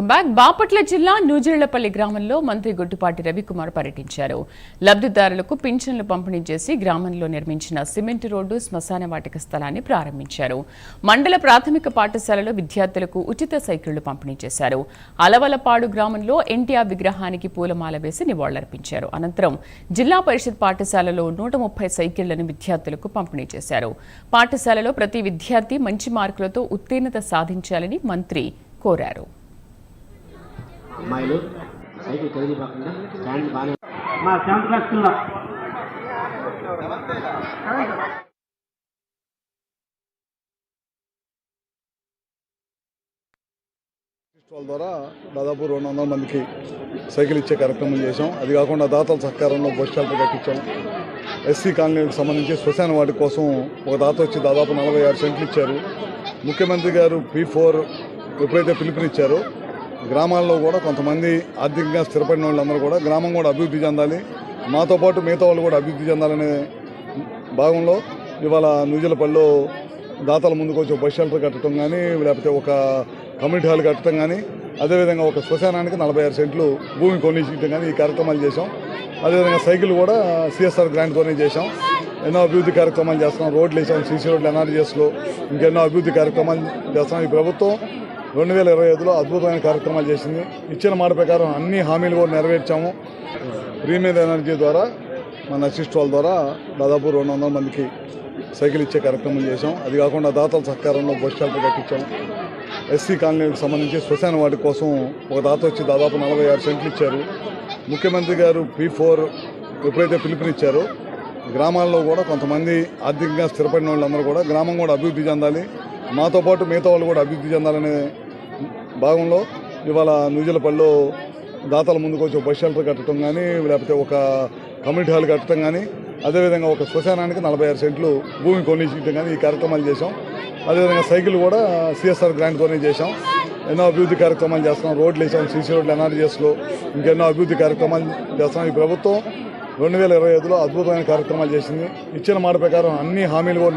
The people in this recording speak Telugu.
బ్యాక్ బాపట్ల జిల్లా నూజిళ్ళపల్లి గ్రామంలో మంత్రి గుడ్డుపాటి రవికుమార్ పర్యటించారు. లబ్ధిదారులకు పింఛన్లు పంపిణీ చేసి గ్రామంలో నిర్మించిన సిమెంట్ రోడ్డు శ్మశాన వాటిక స్థలాన్ని ప్రారంభించారు. మండల ప్రాథమిక పాఠశాలలో విద్యార్థులకు ఉచిత సైకిళ్ళు పంపిణీ చేశారు. అలవలపాడు గ్రామంలో ఎన్టీఆర్ విగ్రహానికి పూలమాల వేసి నివాళులర్పించారు. అనంతరం జిల్లా పరిషత్ పాఠశాలలో నూట ముప్పై సైకిళ్ళను విద్యార్థులకు పంపిణీ చేశారు. పాఠశాలలో ప్రతి విద్యార్థి మంచి మార్కులతో ఉత్తీర్ణత సాధించాలని మంత్రి కోరారు. అమ్మాయిలు సైకిల్ కదిలిపోకుండా స్టాండ్ బాగానే మా సెవెంత్ క్లాస్ పిల్ల వాళ్ళ ద్వారా దాదాపు రెండు వందల మందికి సైకిల్ ఇచ్చే కార్యక్రమం చేశాం. అది కాకుండా దాతల సహకారంలో బస్ షెల్టర్ కట్టించాం. ఎస్సీ కాలనీలకు సంబంధించి శ్మశాన వాటి కోసం ఒక దాత వచ్చి దాదాపు నలభై ఆరు సెంట్లు ఇచ్చారు. ముఖ్యమంత్రి గారు పీ ఫోర్ ఎప్పుడైతే పిలుపునిచ్చారో గ్రామాల్లో కూడా కొంతమంది ఆర్థికంగా స్థిరపడిన వాళ్ళందరూ కూడా గ్రామం కూడా అభివృద్ధి చెందాలి. మాతో పాటు మిగతా వాళ్ళు కూడా అభివృద్ధి చెందాలనే భాగంలో ఇవాళ నూజిలపల్లిలో దాతల ముందుకు వచ్చి బస్ షెల్టర్ కట్టడం కానీ లేకపోతే ఒక కమ్యూనిటీ హాల్ కట్టడం కానీ అదేవిధంగా ఒక శ్మశానానికి నలభై ఆరు సెంట్లు భూమి కొనిచ్చడం కానీ ఈ కార్యక్రమాలు చేశాం. అదేవిధంగా సైకిల్ కూడా సిఎస్ఆర్ గ్రాంట్తోనే చేశాం. ఎన్నో అభివృద్ధి కార్యక్రమాలు చేస్తున్నాం. రోడ్లు వేసాం సీసీ రోడ్లు ఎన్ఆర్జీఎస్లో ఇంకెన్నో అభివృద్ధి కార్యక్రమాలు చేస్తున్నాం. ఈ ప్రభుత్వం రెండు వేల ఇరవై ఐదులో అద్భుతమైన కార్యక్రమాలు చేసింది. ఇచ్చిన మాట ప్రకారం అన్ని హామీలు కూడా నెరవేర్చాము. ప్రీమియర్ ఎనర్జీ ద్వారా మన అసిస్ట్ వాళ్ళ ద్వారా దాదాపు రెండు వందల మందికి సైకిల్ ఇచ్చే కార్యక్రమం చేశాం. అది కాకుండా దాతల సహకారంలో బస్ షెల్టర్ కట్టించాం ఎస్సీ కాలనీలకు సంబంధించి శ్మశాన వాటి కోసం ఒక దాత వచ్చి దాదాపు నలభై ఆరు సెంట్లు ఇచ్చారు. ముఖ్యమంత్రి గారు పీ ఫోర్ ఎప్పుడైతే పిలుపునిచ్చారో గ్రామాల్లో కూడా కొంతమంది ఆర్థికంగా స్థిరపడిన వాళ్ళందరూ కూడా గ్రామం కూడా అభివృద్ధి చెందాలి. మాతో పాటు మిగతా వాళ్ళు కూడా అభివృద్ధి చెందాలనే భాగంలో ఇవాళ నూజిలపల్లిలో దాతల ముందుకు వచ్చి ఒక బస్ షెల్టర్ కట్టడం కానీ లేకపోతే ఒక కమ్యూనిటీ హాల్ కట్టడం కానీ అదేవిధంగా ఒక శ్మశానానికి నలభై ఆరు సెంట్లు భూమి కొనిచ్చడం కానీ ఈ కార్యక్రమాలు చేశాం. అదేవిధంగా సైకిల్ కూడా సిఎస్ఆర్ గ్రాంట్తోనే చేశాం. ఎన్నో అభివృద్ధి కార్యక్రమాలు చేస్తున్నాం. రోడ్లు వేసాం సీసీ రోడ్లు ఎన్ఆర్జీఎస్లో ఇంకెన్నో అభివృద్ధి కార్యక్రమాలు చేస్తున్నాం. ఈ ప్రభుత్వం రెండు వేల ఇరవై ఐదులో అద్భుతమైన కార్యక్రమాలు చేసింది. ఇచ్చిన మాట ప్రకారం అన్ని హామీలు కూడా